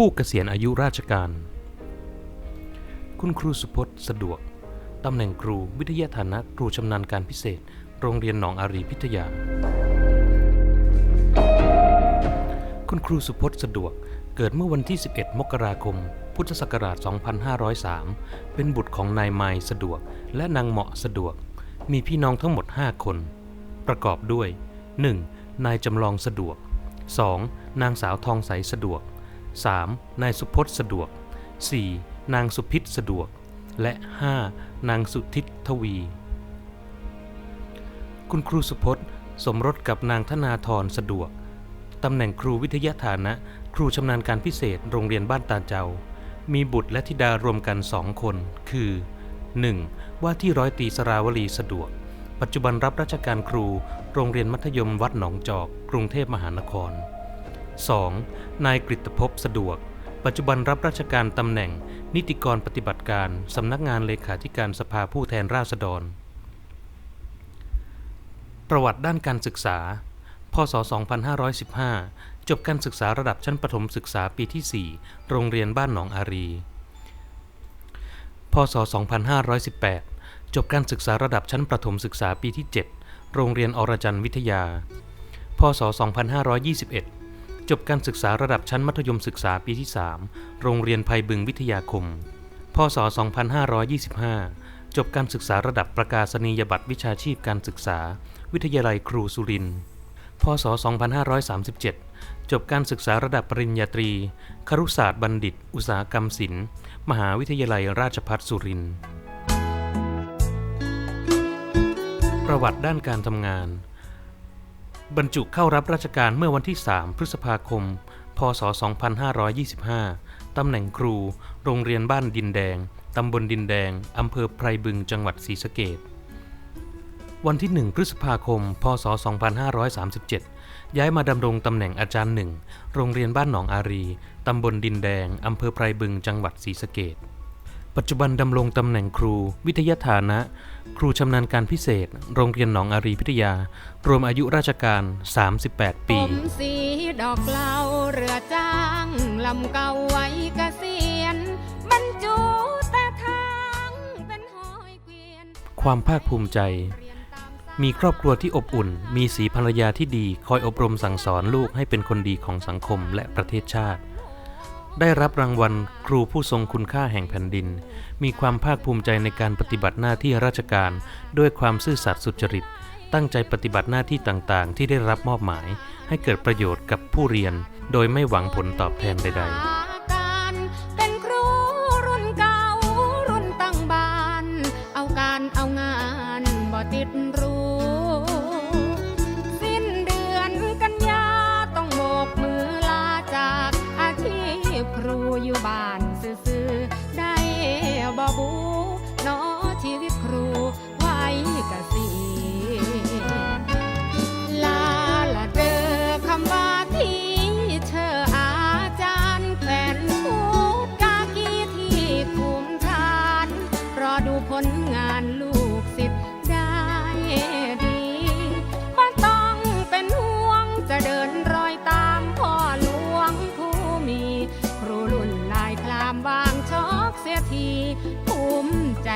ผู้เกษียณอายุราชการ คุณครูสุพจน์สะดวก ตำแหน่งครูวิทยาฐานะครูชำนาญการพิเศษ โรงเรียนหนองอารีพิทยา คุณครูสุพจน์สะดวก เกิดเมื่อวันที่ 11 มกราคม พุทธศักราช 2503 เป็นบุตรของนายไมายสะดวก และนางเหมาะสะดวก มีพี่น้องทั้งหมด 5 คน ประกอบด้วย 1. นายจำลองสะดวก 2. นางสาวทองใสสะดวก 3. นายสุพจน์สะดวก 4. นางสุพิษสะดวก และ 5. นางสุทิศทวี คุณครูสุพจน์สมรสกับนางธนาธรสะดวก ตำแหน่งครูวิทยาฐานะ ครูชำนาญการพิเศษโรงเรียนบ้านตาเจ้ามีบุตรและธิดารวมกันสองคน คือ 1. ว่าที่ร้อยตีสราวลีสะดวก ปัจจุบันรับราชการครู โรงเรียนมัธยมวัดหนองจอก กรุงเทพมหานคร 2. นายกฤตภพสะดวก ปัจจุบันรับราชการตำแหน่ง นิติกรปฏิบัติการสำนักงานเลขาธิการสภาผู้แทนราษฎร ประวัติด้านการศึกษา พศ 2515 จบการศึกษาระดับชั้นประถมศึกษาปีที่ 4 โรงเรียนบ้านหนองอารี พศ 2518 จบการศึกษาระดับชั้นประถมศึกษาปีที่ 7 โรงเรียนอรจันวิทยา พศ 2521 จบการศึกษาระดับชั้นมัธยมศึกษาปีที่ 3 โรงเรียนภัยบึงวิทยาคม พศ 2525 จบการศึกษาระดับประกาศนียบัตรวิชาชีพการศึกษา วิทยาลัยครูสุรินทร์ พศ 2537 จบการศึกษาระดับปริญญาตรี ครุศาสตร์บัณฑิต อุตสาหกรรมศิลป์ มหาวิทยาลัยราชภัฏสุรินทร์ ประวัติด้านการทำงาน บรรจุเข้ารับราชการเมื่อวันที่ 3 พฤษภาคม พศ 2525 ตำแหน่งครู โรงเรียนบ้านดินแดง ตำบลดินแดง อำเภอไพรบึง จังหวัดศรีสะเกษวันที่ 1 พฤษภาคม พศ 2537 ย้ายมาดำรงตำแหน่งอาจารย์หนึ่ง โรงเรียนบ้านหนองอารี ตำบลดินแดง อำเภอไพรบึง จังหวัดศรีสะเกษ ปัจจุบันดำรงตำแหน่งครู วิทยาฐานะ ครูชำนาญการพิเศษ โรงเรียนหนองอารีพิทยา รวมอายุราชการ 38 ปีผมสีดอกเหลาเรือจ้างลำเก่าไว้เกษียณบรรจุแต่ทางเป็นหอยเกวียน ความภาคภูมิใจเรียนตามสายมีครอบครัวที่อบอุ่น มีสีภรรยาที่ดี คอยอบรมสั่งสอนลูกให้เป็นคนดีของสังคมและประเทศชาติ ได้รับรางวัลครูผู้ทรงคุณค่าแห่งแผ่นดิน มีความภาคภูมิใจในการปฏิบัติหน้าที่ราชการ ด้วยความซื่อสัตย์สุจริต ตั้งใจปฏิบัติหน้าที่ต่างๆ ที่ได้รับมอบหมาย ให้เกิดประโยชน์กับผู้เรียน โดยไม่หวังผลตอบแทนใด ๆติดรู้ ลงานลูกศิษย์ได้ดี ก็ต้องเป็นห่วงจะเดินรอยตามพ่อหลวงผู้มี ครูรุ่นลายคลามวางชอกเสียทีภูมิใจ